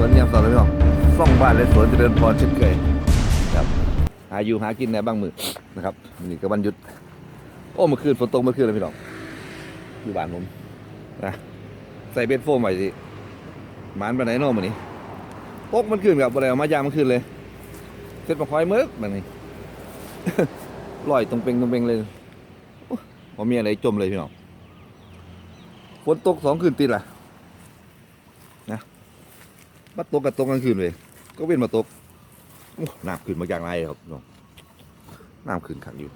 สวนยามสอนเลยพี่น้องซ่องบ้านและสวนเจริญพรเช่นเคยครับหาอยู่หากินในบ้างมือนะครับนี่ก็วันหยุด โอ้เมื่อคืนฝนตกเมื่อคืนเลยพี่น้องอยู่บ้านผมนะใส่เบสโฟมไว้สิหมานไปไหนเนอกมือนี้ตกมันคืนกับอะไรมายามมันคืนเลยเสร็จมาคอยมึกแบบนี้ลอยตรงเปงตรงเปงเลยโอ้ผมมีอะไรจมเลยพี่น้องฝนตกสองคืนติดล่ะ มาตกกับตกกลางคืนเลยก็เว้นมาตกน้ำขึ้นมาอย่างไรครับน้องน้ำขึ้นขังอยู่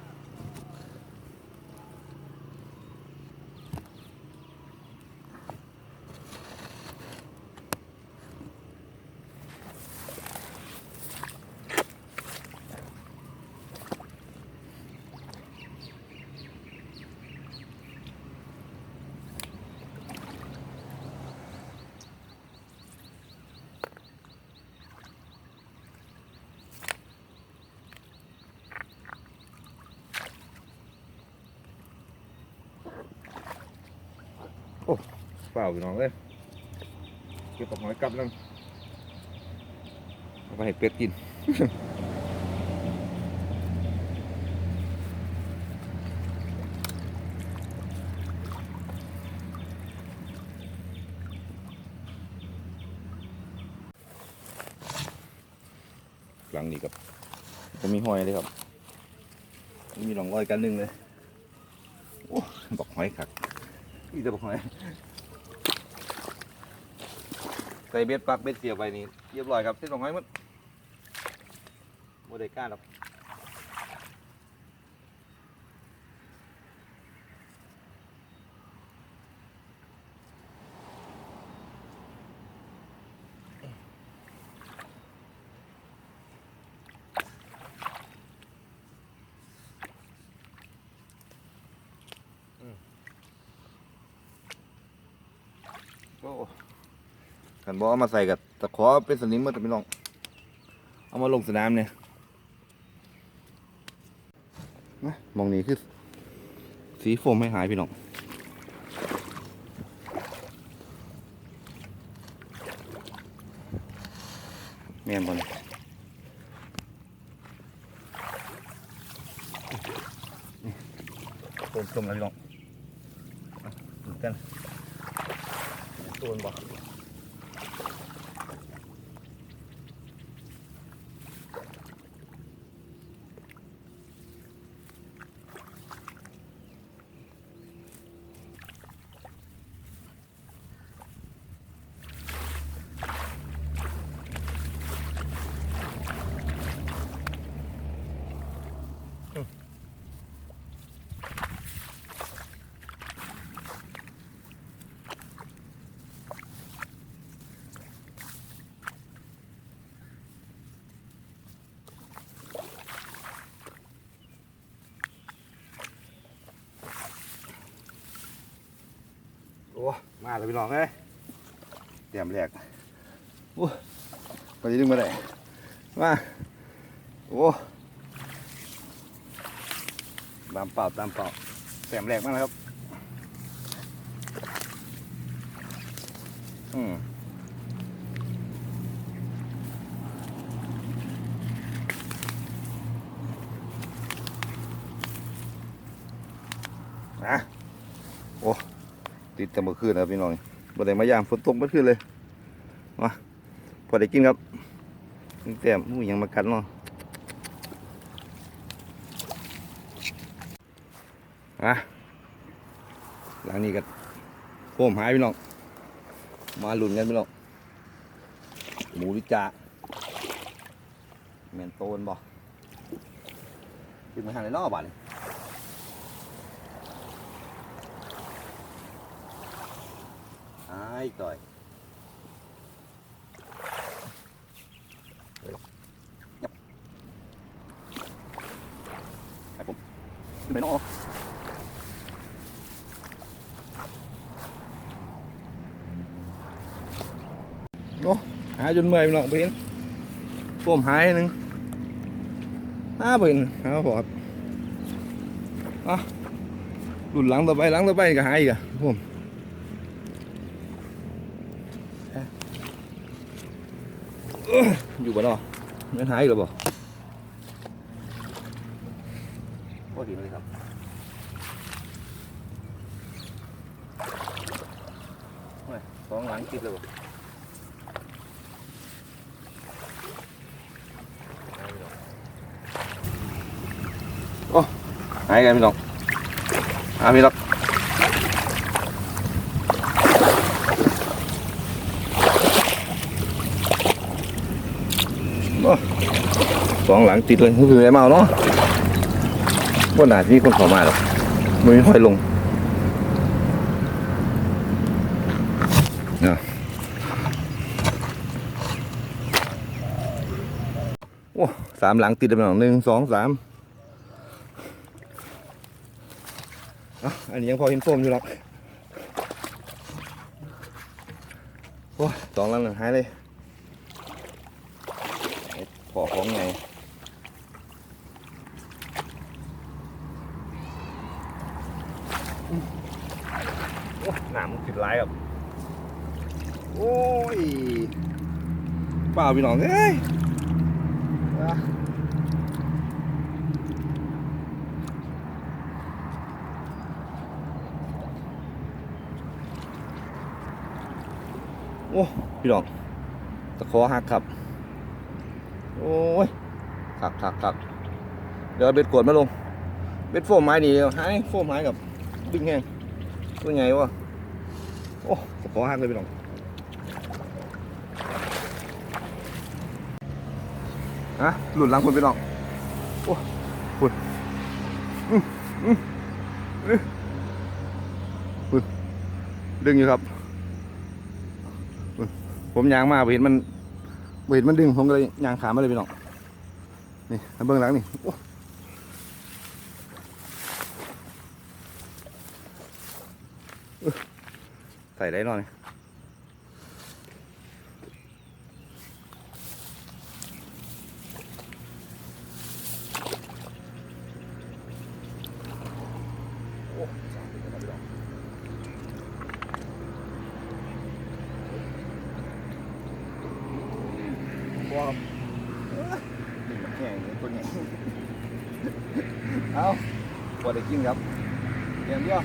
เปล่าพี่น้องเลยเก็บกับหอยกลับแล้วเอาไปให้เป็ดกินหลังนี้ครับจะมีหอยเลยครับ มีหลองรอยกันหนึ่งเลย โอ้บอกหอยขักนี่จะบอกหอย ใส่เบ็ดปักเบ็ดเสียบไปนี่เรียบร้อยครับเส้นสองร้อยมันโมเดก้าหรอกโอ้ กันบอกเอามาใส่กับตะขอเป็นสนิมเมื่อแต่ไม่ลอง เอามาลงสนามเนี่ยนะมองนี้คือ สีโฟมไม่หายพี่น้องแม่นบอลโฟมจมแล้วพี่น้องอะดูกันตัวนบอก โอ้ มาแล้วพี่น้องเอ้ยเตรียมแรกโอ้ไปดึงมาได้มาโอ้ตามเปล่าตามเปล่าเตรียมแรกมาแล้วครับอืมนะโอ้ ติดแต่เมื่อคืนนะพี่น้องบ่ได้มายามฝนตกเมื่อคืนเลยมาพอได้กินครับนี่แต้มมูยังมากัดเนาะอะหลังนี้กันโคมหายพี่น้องมาหลุนกันพี่น้องหมูวิจาแมนโตนบ่ขึ้นมาทางไหนเนอกบ้านนี่อ้ายต่อยไปผมขึ้นไปนอกโอ้หาจนเมื่อย ไปหรอกเพื่อนผมหายหนึ่งห้าเพื่อนหาพอดอะรุ่นหลังต่อไปหลังต่อไปก็หายอีกอะผม เอ้ยอยู่บ่เนาะไม่หายอีกหรอบ่พอดีเลยครับโอ้ยสองหลังติดเลยบ่โอ้หายกันพี่น้องหาพี่น้องโอ้ส องหลังติดเลยก็คือไอ้เมาเนาะว่าหนาที่คนเขอมาหรอกมือค่อยลงเนี่ยโอ้สามหลังติดเลยพี่น้องหนึ่งสองสามอะอันนี้ยังพอเห็นโฟมอยู่หรอกโอ้สองหลังหนึ่งหายเลยพอของไงโอ้ หนามนติดร้ายครับ โอ้ยเปล่าพี่น้องเอ้ยโอ้พี่น้องตะขอหักครับ โอ้ยขักขักขักเดี๋ยวเบ็ดกดมาลง เบ็ดโฟมไม้นี่หายโฟมหายกับ ดึงแห้งเป็นไงวะ โอ้ตะขอหักเลยพี่น้องฮะหลุดลังคนไปน้อง โอ้ฝุ่นอืมอืมอื้อฝุ่นดึงอยู่ครับ ผมยางมาเห็นมันเห็นมันดึงผมก็เลยยางขามาเลยพี่น้อง นี่เบื้องหลังนี่โอ้อื้อใส่ได้หน่อยโอ้าวพี่น้องว้านี่มันแห้งเลยตัวใหญ่เอาพอได้กินครับเดี๋ยวเดียว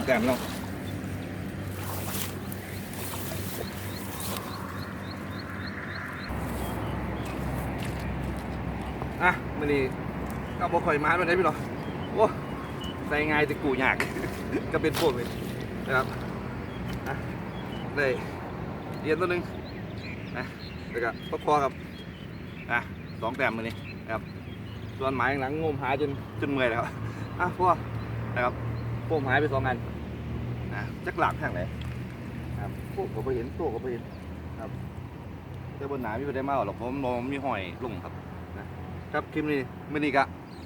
ถึงแต้มแล้วอะมันนี่ก็บ่ค่อยมาเป็นได้พี่น้องโอ้ใส่ง่ายแต่กูยาก ก็เป็นพวกเลยนะครับอะได้เรียนตัวหนึ่งนะแล้วก็พอๆครับอะสองแต้มมือนี้นะครับส่วนหมายข้างหลังงมหาจนจนเมื่อยแล้วอะพอนะครับ พวกหายไปสองอันนะจักหลักทางไหนครับพวกก็ไปเห็นตัวก็ไปเห็นครับแต่บนหนาไม่ได้มาหรอกผมมองมีหอยลงครับนะครับคลิปนี้มื่อนี้ก็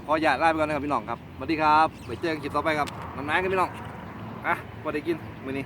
ขออย่าตลาไปก่อนนะครับพี่น้องครับสวัสดีครับไปเจอกันคลิปต่อไปครับมันไม้กันพี่น้องอะพอได้กินมื่อนี้